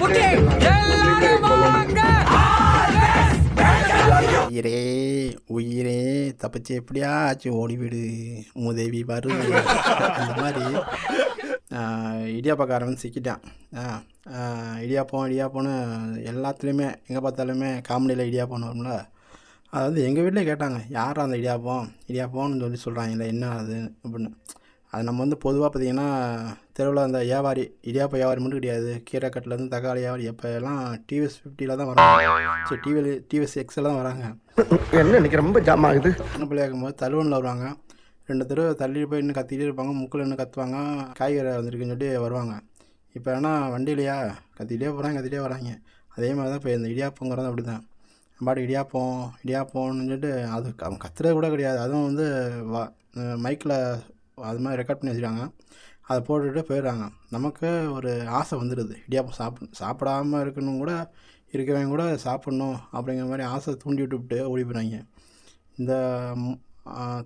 புட்டி. எல்லாரும் உயிரே உயிரே தப்பிச்சு எப்படியாச்சும் ஓடிவிடு உதவி வருது அந்த மாதிரி இடியாப்பக்காரன் சிக்கிட்டான். இடியாப்பம் இடியாப்போன்னு எல்லாத்துலேயுமே எங்கே பார்த்தாலுமே காமெடியில் இடியாப்பம் வரும்ல. அதாவது எங்கள் வீட்டிலே கேட்டாங்க யார் அந்த இடியாப்பம்? இடியாப்பம்னு சொல்லி சொல்கிறாங்க இல்லை என்ன அது? அப்படின்னு. அது நம்ம வந்து பொதுவாக பார்த்தீங்கன்னா தெருவில் அந்த வியாபாரி இடியாப்ப வியாபாரி மட்டும் கிடையாது. கீரைக்கட்டிலேருந்து தக்காளி வியாபாரி எப்போ எல்லாம் டிவிஎஸ் ஃபிஃப்டியில் தான் வராங்க. சரி டிவி டிவிஎஸ் எக்ஸில் தான் வராங்க. என்ன இன்னைக்கு ரொம்ப ஜாம் ஆகுது? சின்ன பிள்ளையா இருக்கும்போது தள்ளுவனில் வருவாங்க. ரெண்டு தெருவு தள்ளி போய் இன்னும் கத்திக்கிட்டே இருப்பாங்க. முக்கில் இன்னும் கத்துவாங்க. காய்கறி வந்திருக்குன்னு சொல்லி வருவாங்க. இப்போ ஏன்னா வண்டியிலையா? கத்திக்கிட்டே போகிறாங்க கத்திக்கிட்டே வராங்க. அதே மாதிரி தான் இப்போ இந்த இடியாப்பங்கிறது அப்படி தான் பாட்டு இடியாப்பம் இடியாப்பம்னு சொல்லிட்டு அது அவங்க கத்துறது கூட கிடையாது. அதுவும் வந்து வா மைக்கில் அது மாதிரி ரெக்கார்ட் பண்ணி வச்சுருக்காங்க. அதை போட்டுட்டு போயிடுறாங்க. நமக்கு ஒரு ஆசை வந்துடுது இடியாப்பம் சாப்பிட சாப்பிடாம இருக்கணும் கூட இருக்கவங்க கூட சாப்பிட்ணும் அப்படிங்கிற மாதிரி ஆசை தூண்டி விட்டுவிட்டு ஓடி போயிடுறாங்க. இந்த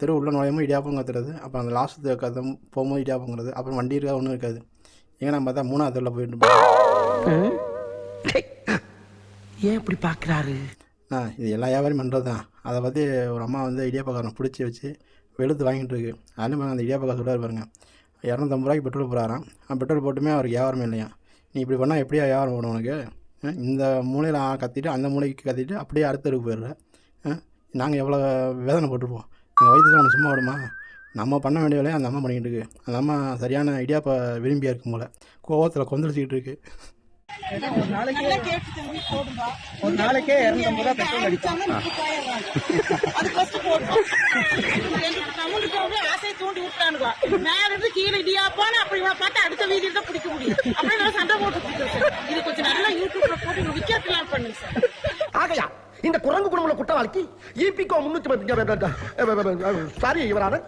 தெரு உள்ள நுழையும்போது இடியாப்பம் கத்துறது அப்புறம் அந்த லாஸ்ட் கத்த போகும்போது இடியாப்பங்கிறது அப்புறம் வண்டி இருக்கா ஒன்றும் இருக்காது. நம்ம பார்த்தா மூணாவது தெருவில் போயிட்டு ஏன் இப்படி பாக்குறாரு? ஆ இது எல்லா வியாபாரியும் பண்ணுறது தான் அதை பற்றி ஒரு அம்மா வந்து இடியாப்பக்காரன் பிடிச்சி வச்சு வெளுத்து வாங்கிட்டு இருக்கு. அதுலேயும் அந்த இடியாப்பக்கார சொல்கிறார் பாருங்க. இரநூத்தம்பது ரூபாய்க்கு பெட்ரோல் போகிறாராம் பெட்ரோல் போட்டுமே அவருக்கு வியாபாரமே இல்லையா? நீ இப்படி பண்ணால் எப்படியா வியாபாரம் போடும் உனக்கு? இந்த மூலையில் கத்திட்டு அந்த மூலைக்கு கத்திட்டு அப்படியே அடுத்த தெருக்கு போயிடுற. நாங்கள் எவ்வளோ வேதனை போட்டுருப்போம். எங்கள் வயிற்றுல ஒன்று சும்மா விடுமா? நம்ம பண்ண வேண்டிய வேலையை அந்த அம்மா பண்ணிக்கிட்டு இருக்கு. அந்த அம்மா சரியான இடியாப்ப விரும்பியா இருக்கும் போல். கோவத்தில் கொந்தளிச்சிக்கிட்டு இருக்குது ஒரு நாளைக்கே இரநூத்தம்பது ரூபா பெட்ரோல் அடிப்போம் அது. எங்களுக்கு தமிழுக்கு வந்து ஆசையை தூண்டி விட்டானுங்க. மேல இருந்து கீழே இடியாப்பான்னு அப்படி இவனை பார்த்து அடுத்த வீதியில தான் பிடிக்க முடியும். அப்படியே நான் சண்டை போட்டுட்டு குடும்பல குற்றவாளிக்கு இபிகோ முன்னூத்தி சாரி இவரான.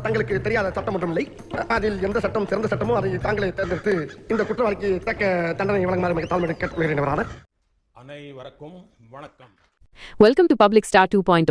தங்களுக்கு தெரியாத சட்டம் ஒன்றும் இல்லை அதில் எந்த சட்டம் சிறந்த சட்டமோ அதை தாங்களே தேர்ந்தெடுத்து இந்த குற்றவாளிக்கு தக்க தண்டனை வழங்குமாறு தாழ்மை கேட்டுக்கொள்கிறேன் இவரான. அனைவருக்கும் வணக்கம். Welcome to public star two point